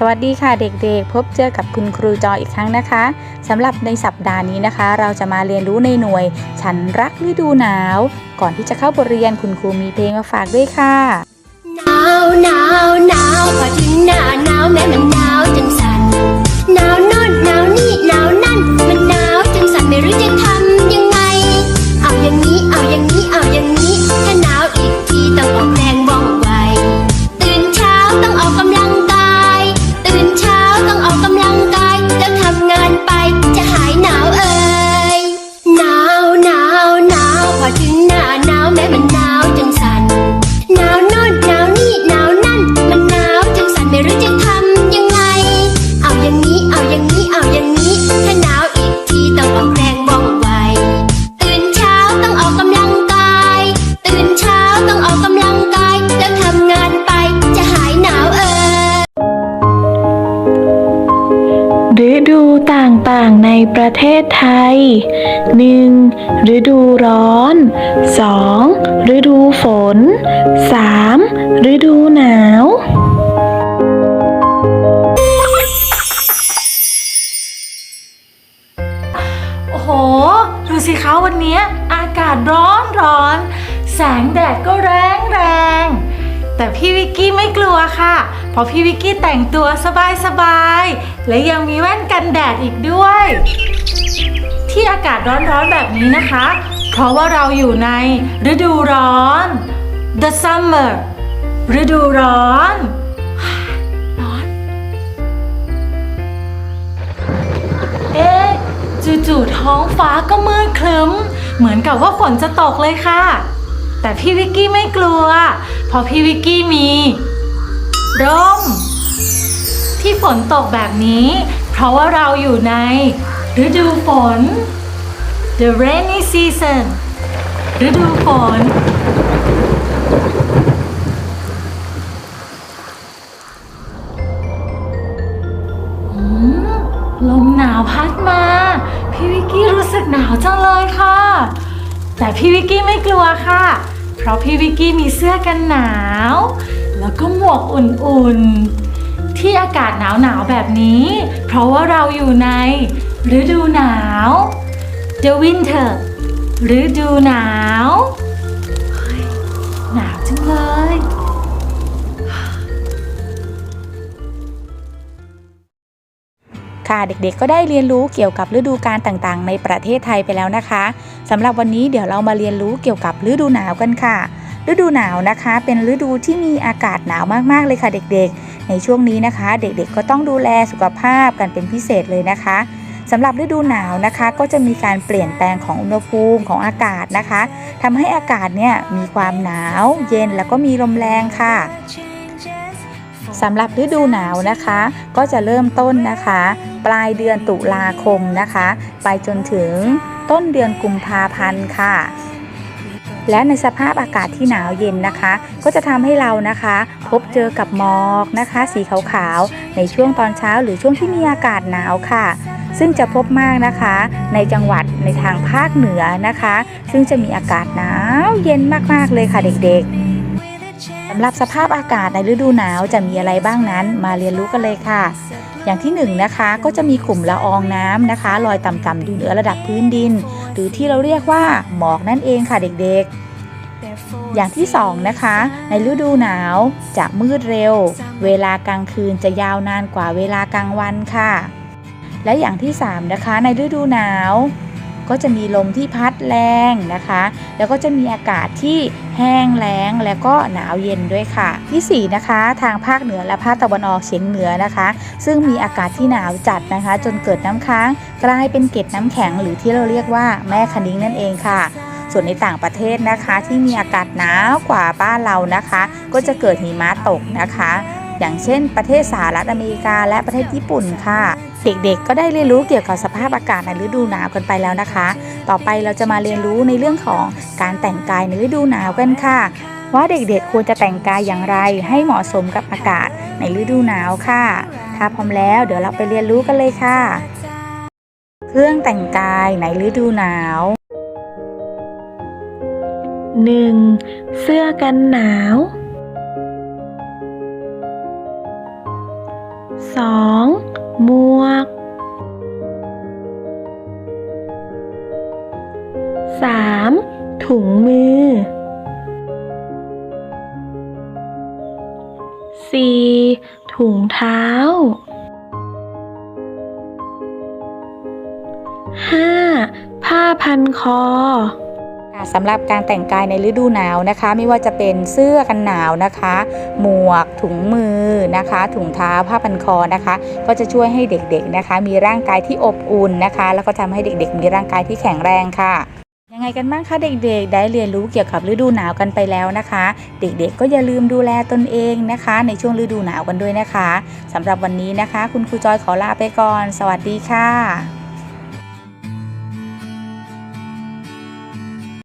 สวัสดีค่ะเด็กๆ พบเจอกับคุณครูจออีกครั้งนะคะสำหรับในสัปดาห์นี้นะคะ เราจะมาเรียนรู้ในหน่วย ฉันรักฤดูหนาว ก่อนที่จะเข้าบทเรียนคุณครูมีเพลงมาฝากด้วยค่ะหนาวหนาวหนาวพอถึงหน้าหนาวแม้มันหนาวจนสั่นหนาวโน่นหนาวนี่หนาวนั่น ประเทศไทย 1. ฤดูร้อน 2. ฤดูฝน 3. ฤดูหนาวโอ้โห ดูสิคะวันนี้อากาศร้อนร้อน แสงแดดก็แรงแรง แต่พี่วิกกี้ไม่กลัวค่ะ เพราะพี่วิกกี้แต่งตัวสบายสบายๆ และยังมีแว่นกันแดดอีกด้วย ที่อากาศร้อนๆแบบนี้นะคะ เพราะว่าเราอยู่ในฤดูร้อน the summer ฤดูร้อนร้อน เอ๊ะจู่ๆท้องฟ้าก็มืดครึ้ม เหมือนกับว่าฝนจะตกเลยค่ะ แต่พี่วิกกี้ไม่กลัว เพราะพี่วิกกี้มี ร่ม ที่ฝนตกแบบนี้ เพราะว่าเราอยู่ใน ฤดูฝน the rainy season ฤดูฝน ลมหนาวพัดมา พี่วิกกี้รู้สึกหนาวจังเลยค่ะ แต่พี่วิกกี้ไม่กลัวค่ะ เพราะพี่วิกกี้มีเสื้อกันหนาว แล้วก็หมวกอุ่นๆ ที่อากาศหนาวๆแบบนี้ เพราะว่าเราอยู่ในฤดูหนาว the winter ฤดูหนาว หนาวจังเลย ค่ะเด็กๆก็ได้เรียนรู้เกี่ยวกับฤดูกาลต่างๆ ในประเทศไทยไปแล้วนะคะสำหรับวันนี้เดี๋ยวเรามาเรียนรู้เกี่ยวกับฤดูหนาวกันค่ะ ฤดูหนาวนะคะ เป็นฤดูที่มีอากาศหนาวมากๆเลยค่ะเด็กๆ ในช่วงนี้นะคะ เด็กๆก็ต้องดูแลสุขภาพกันเป็นพิเศษเลยนะคะสำหรับฤดูหนาวนะคะ ก็จะมีการเปลี่ยนแปลงของอุณหภูมิของอากาศนะคะทำให้อากาศเนี่ยมีความหนาว เย็นแล้วก็มีลมแรงค่ะสำหรับฤดูหนาวนะคะ ก็จะเริ่มต้นนะคะ ปลายเดือนตุลาคมนะคะ ไปจนถึงต้นเดือนกุมภาพันธ์ค่ะ และในสภาพอากาศที่หนาวเย็นนะคะ ก็จะทำให้เรานะคะ พบเจอกับหมอกนะคะ สีขาวๆ ในช่วงตอนเช้าหรือช่วงที่มีอากาศหนาวค่ะซึ่งจะพบมากนะคะ ในจังหวัดในทางภาคเหนือนะคะ ซึ่งจะมีอากาศหนาวเย็นมากๆเลยค่ะเด็กๆสำหรับสภาพอากาศในฤดูหนาวจะมีอะไรบ้างนั้น มาเรียนรู้กันเลยค่ะ อย่างที่1นงนะคะก็จะมีกลุ่มละอองน้ำนะคะลอยต่ำๆอยู่เหนือระดับพื้นดิน หรือที่เราเรียกว่าหมอกนั่นเองค่ะเด็กๆ อย่างที่2นะคะ ในฤดูหนาวจะมืดเร็ว เวลากลางคืนจะยาวนานกว่าเวลากลางวันค่ะ และอย่างที่3นะคะในฤดูหนาว ก็จะมีลมที่พัดแรงนะคะ แล้วก็จะมีอากาศที่แห้งแล้งและก็หนาวเย็นด้วยค่ะ ที่4นะคะทางภาคเหนือและภาคตะวันออกเฉียงเหนือนะคะ ซึ่งมีอากาศที่หนาวจัดนะคะ จนเกิดน้ำค้าง กลายเป็นเกล็ดน้ำแข็งหรือที่เราเรียกว่าแม่คะนิ้งนั่นเองค่ะส่วนในต่างประเทศนะคะที่มีอากาศหนาวกว่าบ้านเรานะคะ ก็จะเกิดหิมะตกนะคะ อย่างเช่น ประเทศสหรัฐอเมริกาและประเทศญี่ปุ่นค่ะ เด็กๆ ก็ได้เรียนรู้เกี่ยวกับสภาพอากาศในฤดูหนาวกันไปแล้วนะคะ ต่อไปเราจะมาเรียนรู้ในเรื่องของการแต่งกายในฤดูหนาวกันค่ะ ว่าเด็กๆควรจะแต่งกายอย่างไรให้เหมาะสมกับอากาศในฤดูหนาวค่ะ ถ้าพร้อมแล้วเดี๋ยวเราไปเรียนรู้กันเลยค่ะ เครื่องแต่งกายในฤดูหนาว 1. เสื้อกันหนาว 2. หมวก 3. ถุงมือ 4. ถุงเท้า 5. ผ้าพันคอ สำหรับการแต่งกายในฤดูหนาวนะคะ ไม่ว่าจะเป็นเสื้อกันหนาวนะคะ หมวกถุงมือนะคะ ถุงเท้าผ้าพันคอนะคะ ก็จะช่วยให้เด็กๆนะคะ มีร่างกายที่อบอุ่นนะคะ แล้วก็ทำให้เด็กๆ มีร่างกายที่แข็งแรงค่ะยังไงกันบ้างคะเด็กๆ ได้เรียนรู้เกี่ยวกับฤดูหนาวกันไปแล้วนะคะ เด็กๆ ก็อย่าลืมดูแลตนเองนะคะ ในช่วงฤดูหนาวกันด้วยนะคะสำหรับวันนี้นะคะ คุณครูจอยขอลาไปก่อน สวัสดีค่ะ